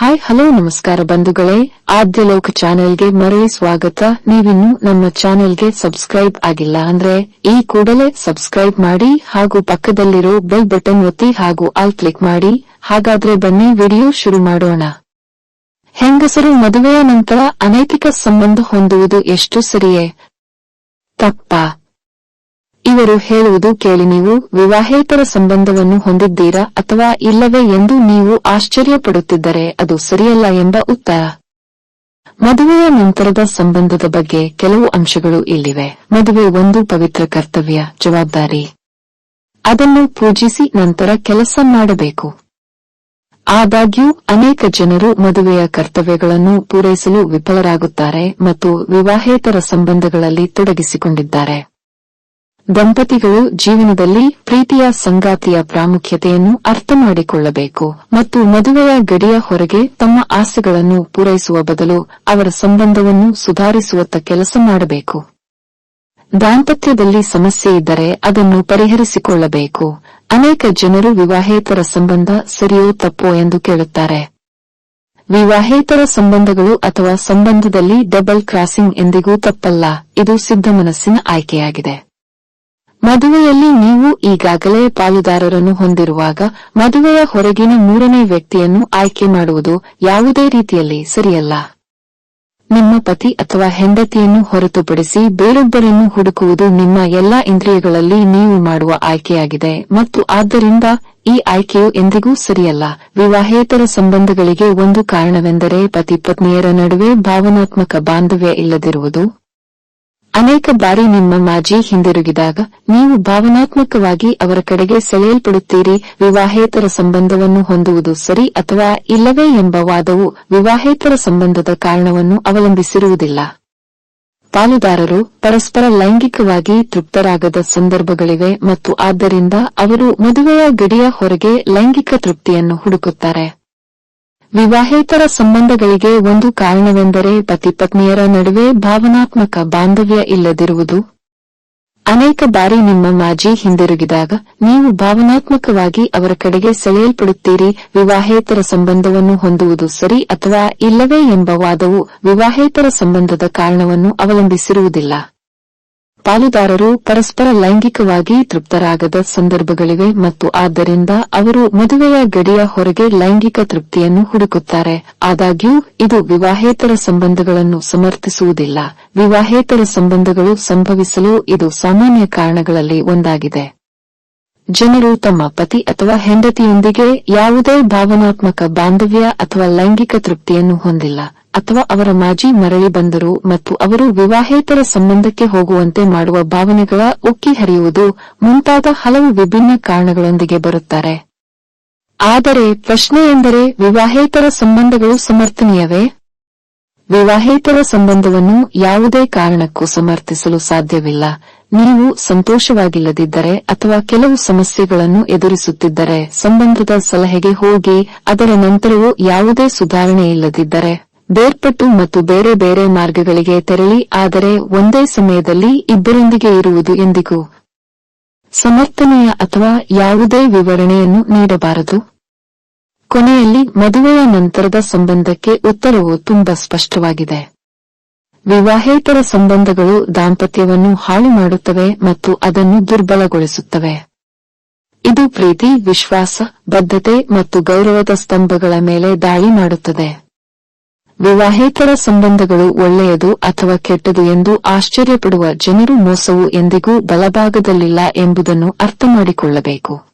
Hi, hello, ನಮಸ್ಕಾರ ಬಂಧುಗಳೇ. ಆದ್ಯ ಲೋಕ ಚಾನೆಲ್ಗೆ ಮರಳಿ ಸ್ವಾಗತ. ನೀವಿನ್ನು ನಮ್ಮ ಚಾನೆಲ್ಗೆ ಸಬ್ಸ್ಕ್ರೈಬ್ ಆಗಿಲ್ಲ ಅಂದ್ರೆ ಈ ಕೂಡಲೇ ಸಬ್ಸ್ಕ್ರೈಬ್ ಮಾಡಿ ಹಾಗೂ ಪಕ್ಕದಲ್ಲಿರೋ ಬೆಲ್ ಬಟನ್ ಒತ್ತಿ ಹಾಗೂ ಆಲ್ ಕ್ಲಿಕ್ ಮಾಡಿ. ಹಾಗಾದ್ರೆ ಬನ್ನಿ, ವಿಡಿಯೋ ಶುರು ಮಾಡೋಣ. ಹೆಂಗಸರು ಮದುವೆಯ ನಂತರ ಅನೈತಿಕ ಸಂಬಂಧ ಹೊಂದುವುದು ಎಷ್ಟು ಸರಿಯೇ? ತಪ್ಪಾ. ಇವರು ಹೇಳುವುದು ಕೇಳಿ ನೀವು, ವಿವಾಹೇತರ ಸಂಬಂಧವನ್ನು ಹೊಂದಿದ್ದೀರಾ ಅಥವಾ ಇಲ್ಲವೇ ಎಂದು ನೀವು ಆಶ್ಚರ್ಯಪಡುತ್ತಿದ್ದರೆ ಅದು ಸರಿಯಲ್ಲ ಎಂಬ ಉತ್ತರ. ಮದುವೆಯ ನಂತರದ ಸಂಬಂಧದ ಬಗ್ಗೆ ಕೆಲವು ಅಂಶಗಳು ಇಲ್ಲಿವೆ. ಮದುವೆ ಒಂದು ಪವಿತ್ರ ಕರ್ತವ್ಯ, ಜವಾಬ್ದಾರಿ. ಅದನ್ನು ಪೂಜಿಸಿ ನಂತರ ಕೆಲಸ ಮಾಡಬೇಕು. ಆದಾಗ್ಯೂ, ಅನೇಕ ಜನರು ಮದುವೆಯ ಕರ್ತವ್ಯಗಳನ್ನು ಪೂರೈಸಲು ವಿಫಲರಾಗುತ್ತಾರೆ ಮತ್ತು ವಿವಾಹೇತರ ಸಂಬಂಧಗಳಲ್ಲಿ ತೊಡಗಿಸಿಕೊಂಡಿದ್ದಾರೆ. ದಂಪತಿಗಳು ಜೀವನದಲ್ಲಿ ಪ್ರೀತಿಯ ಸಂಗಾತಿಯ ಪ್ರಾಮುಖ್ಯತೆಯನ್ನು ಅರ್ಥಮಾಡಿಕೊಳ್ಳಬೇಕು ಮತ್ತು ಮದುವೆಯ ಗಡಿಯ ಹೊರಗೆ ತಮ್ಮ ಆಸೆಗಳನ್ನು ಪೂರೈಸುವ ಬದಲು ಅವರ ಸಂಬಂಧವನ್ನು ಸುಧಾರಿಸುವತ್ತ ಕೆಲಸ ಮಾಡಬೇಕು. ದಾಂಪತ್ಯದಲ್ಲಿ ಸಮಸ್ಯೆ ಇದ್ದರೆ ಅದನ್ನು ಪರಿಹರಿಸಿಕೊಳ್ಳಬೇಕು. ಅನೇಕ ಜನರು ವಿವಾಹೇತರ ಸಂಬಂಧ ಸರಿಯೋ ತಪ್ಪೋ ಎಂದು ಕೇಳುತ್ತಾರೆ. ವಿವಾಹೇತರ ಸಂಬಂಧಗಳು ಅಥವಾ ಸಂಬಂಧದಲ್ಲಿ ಡಬಲ್ ಕ್ರಾಸಿಂಗ್ ಎಂದಿಗೂ ತಪ್ಪಲ್ಲ, ಇದು ಸಿದ್ಧ ಮನಸ್ಸಿನ ಆಯ್ಕೆಯಾಗಿದೆ. ಮದುವೆಯಲ್ಲಿ ನೀವು ಈಗಾಗಲೇ ಪಾಲುದಾರರನ್ನು ಹೊಂದಿರುವಾಗ ಮದುವೆಯ ಹೊರಗಿನ ಮೂರನೇ ವ್ಯಕ್ತಿಯನ್ನು ಆಯ್ಕೆ ಮಾಡುವುದು ಯಾವುದೇ ರೀತಿಯಲ್ಲಿ ಸರಿಯಲ್ಲ. ನಿಮ್ಮ ಪತಿ ಅಥವಾ ಹೆಂಡತಿಯನ್ನು ಹೊರತುಪಡಿಸಿ ಬೇರೊಬ್ಬರನ್ನು ಹುಡುಕುವುದು ನಿಮ್ಮ ಎಲ್ಲಾ ಇಂದ್ರಿಯಗಳಲ್ಲಿ ನೀವು ಮಾಡುವ ಆಯ್ಕೆಯಾಗಿದೆ ಮತ್ತು ಆದ್ದರಿಂದ ಈ ಆಯ್ಕೆಯು ಎಂದಿಗೂ ಸರಿಯಲ್ಲ. ವಿವಾಹೇತರ ಸಂಬಂಧಗಳಿಗೆ ಒಂದು ಕಾರಣವೆಂದರೆ ಪತಿ ಪತ್ನಿಯರ ನಡುವೆ ಭಾವನಾತ್ಮಕ ಬಾಂಧವ್ಯ ಇಲ್ಲದಿರುವುದು. ಅನೇಕ ಬಾರಿ ನಿಮ್ಮ ಮಾಜಿ ಹಿಂದಿರುಗಿದಾಗ ನೀವು ಭಾವನಾತ್ಮಕವಾಗಿ ಅವರ ಕಡೆಗೆ ಸೆಳೆಯಲ್ಪಡುತ್ತೀರಿ. ವಿವಾಹೇತರ ಸಂಬಂಧವನ್ನು ಹೊಂದುವುದು ಸರಿ ಅಥವಾ ಇಲ್ಲವೇ ಎಂಬ ವಾದವು ವಿವಾಹೇತರ ಸಂಬಂಧದ ಕಾರಣವನ್ನು ಅವಲಂಬಿಸಿರುವುದಿಲ್ಲ. ಪಾಲುದಾರರು ಪರಸ್ಪರ ಲೈಂಗಿಕವಾಗಿ ತೃಪ್ತರಾಗದ ಸಂದರ್ಭಗಳಿವೆ ಮತ್ತು ಆದ್ದರಿಂದ ಅವರು ಮದುವೆಯ ಗಡಿಯ ಹೊರಗೆ ಲೈಂಗಿಕ ತೃಪ್ತಿಯನ್ನು ಹುಡುಕುತ್ತಾರೆ. ವಿವಾಹೇತರ ಸಂಬಂಧಗಳಿಗೆ ಒಂದು ಕಾರಣವೆಂದರೆ ಪತಿಪತ್ನಿಯರ ನಡುವೆ ಭಾವನಾತ್ಮಕ ಬಾಂಧವ್ಯ ಇಲ್ಲದಿರುವುದು. ಅನೇಕ ಬಾರಿ ನಿಮ್ಮ ಮಾಜಿ ಹಿಂದಿರುಗಿದಾಗ ನೀವು ಭಾವನಾತ್ಮಕವಾಗಿ ಅವರ ಕಡೆಗೆ ಸೆಳೆಯಲ್ಪಡುತ್ತೀರಿ. ವಿವಾಹೇತರ ಸಂಬಂಧವನ್ನು ಹೊಂದುವುದು ಸರಿ ಅಥವಾ ಇಲ್ಲವೇ ಎಂಬ ವಾದವು ವಿವಾಹೇತರ ಸಂಬಂಧದ ಕಾರಣವನ್ನು ಅವಲಂಬಿಸಿರುವುದಿಲ್ಲ. ಪಾಲುದಾರರು ಪರಸ್ಪರ ಲೈಂಗಿಕವಾಗಿ ತೃಪ್ತರಾಗದ ಸಂದರ್ಭಗಳಿವೆ ಮತ್ತು ಆದ್ದರಿಂದ ಅವರು ಮದುವೆಯ ಗಡಿಯ ಹೊರಗೆ ಲೈಂಗಿಕ ತೃಪ್ತಿಯನ್ನು ಹುಡುಕುತ್ತಾರೆ. ಆದಾಗ್ಯೂ, ಇದು ವಿವಾಹೇತರ ಸಂಬಂಧಗಳನ್ನು ಸಮರ್ಥಿಸುವುದಿಲ್ಲ. ವಿವಾಹೇತರ ಸಂಬಂಧಗಳು ಸಂಭವಿಸಲು ಇದು ಸಾಮಾನ್ಯ ಕಾರಣಗಳಲ್ಲಿ ಒಂದಾಗಿದೆ. ಜನರು ತಮ್ಮ ಪತಿ ಅಥವಾ ಹೆಂಡತಿಯೊಂದಿಗೆ ಯಾವುದೇ ಭಾವನಾತ್ಮಕ ಬಾಂಧವ್ಯ ಅಥವಾ ಲೈಂಗಿಕ ತೃಪ್ತಿಯನ್ನು ಹೊಂದಿಲ್ಲ. ಅಥವಾ ಅವರ ಮಾಜಿ ಮರಳಿ ಬಂದರು ಮತ್ತು ಅವರು ವಿವಾಹೇತರ ಸಂಬಂಧಕ್ಕೆ ಹೋಗುವಂತೆ ಮಾಡುವ ಭಾವನೆಗಳ ಉಕ್ಕಿ ಹರಿಯುವುದು ಮುಂತಾದ ಹಲವು ವಿಭಿನ್ನ ಕಾರಣಗಳೊಂದಿಗೆ ಬರುತ್ತಾರೆ. ಆದರೆ ಪ್ರಶ್ನೆಯೆಂದರೆ ವಿವಾಹೇತರ ಸಂಬಂಧಗಳು ಸಮರ್ಥನೀಯವೇ? ವಿವಾಹೇತರ ಸಂಬಂಧವನ್ನು ಯಾವುದೇ ಕಾರಣಕ್ಕೂ ಸಮರ್ಥಿಸಲು ಸಾಧ್ಯವಿಲ್ಲ. ನೀವು ಸಂತೋಷವಾಗಿಲ್ಲದಿದ್ದರೆ ಅಥವಾ ಕೆಲವು ಸಮಸ್ಯೆಗಳನ್ನು ಎದುರಿಸುತ್ತಿದ್ದರೆ ಸಂಬಂಧದ ಸಲಹೆಗೆ ಹೋಗಿ ಅದರ ನಂತರವೂ ಯಾವುದೇ ಸುಧಾರಣೆ ಇಲ್ಲದಿದ್ದರೆ ಬೇರ್ಪಟ್ಟು ಮತ್ತು ಬೇರೆ ಬೇರೆ ಮಾರ್ಗಗಳಿಗೆ ತೆರಳಿ, ಆದರೆ ಒಂದೇ ಸಮಯದಲ್ಲಿ ಇಬ್ಬರೊಂದಿಗೆ ಇರುವುದು ಎಂದಿಗೂ ಸಮರ್ಥನೀಯ ಅಥವಾ ಯಾವುದೇ ವಿವರಣೆಯನ್ನು ನೀಡಬಾರದು. ಕೊನೆಯಲ್ಲಿ ಮದುವೆಯ ನಂತರದ ಸಂಬಂಧಕ್ಕೆ ಉತ್ತರವು ತುಂಬಾ ಸ್ಪಷ್ಟವಾಗಿದೆ. ವಿವಾಹೇತರ ಸಂಬಂಧಗಳು ದಾಂಪತ್ಯವನ್ನು ಹಾಳು ಮಾಡುತ್ತವೆ ಮತ್ತು ಅದನ್ನು ದುರ್ಬಲಗೊಳಿಸುತ್ತವೆ. ಇದು ಪ್ರೀತಿ, ವಿಶ್ವಾಸ, ಬದ್ಧತೆ ಮತ್ತು ಗೌರವದ ಸ್ತಂಭಗಳ ಮೇಲೆ ದಾಳಿ ಮಾಡುತ್ತದೆ. ವಿವಾಹೇತರ ಸಂಬಂಧಗಳು ಒಳ್ಳೆಯದು ಅಥವಾ ಕೆಟ್ಟದು ಎಂದು ಆಶ್ಚರ್ಯಪಡುವ ಜನರು ಮೋಸವು ಎಂದಿಗೂ ಬಲಭಾಗದಲ್ಲಿಲ್ಲ ಎಂಬುದನ್ನು ಅರ್ಥಮಾಡಿಕೊಳ್ಳಬೇಕು.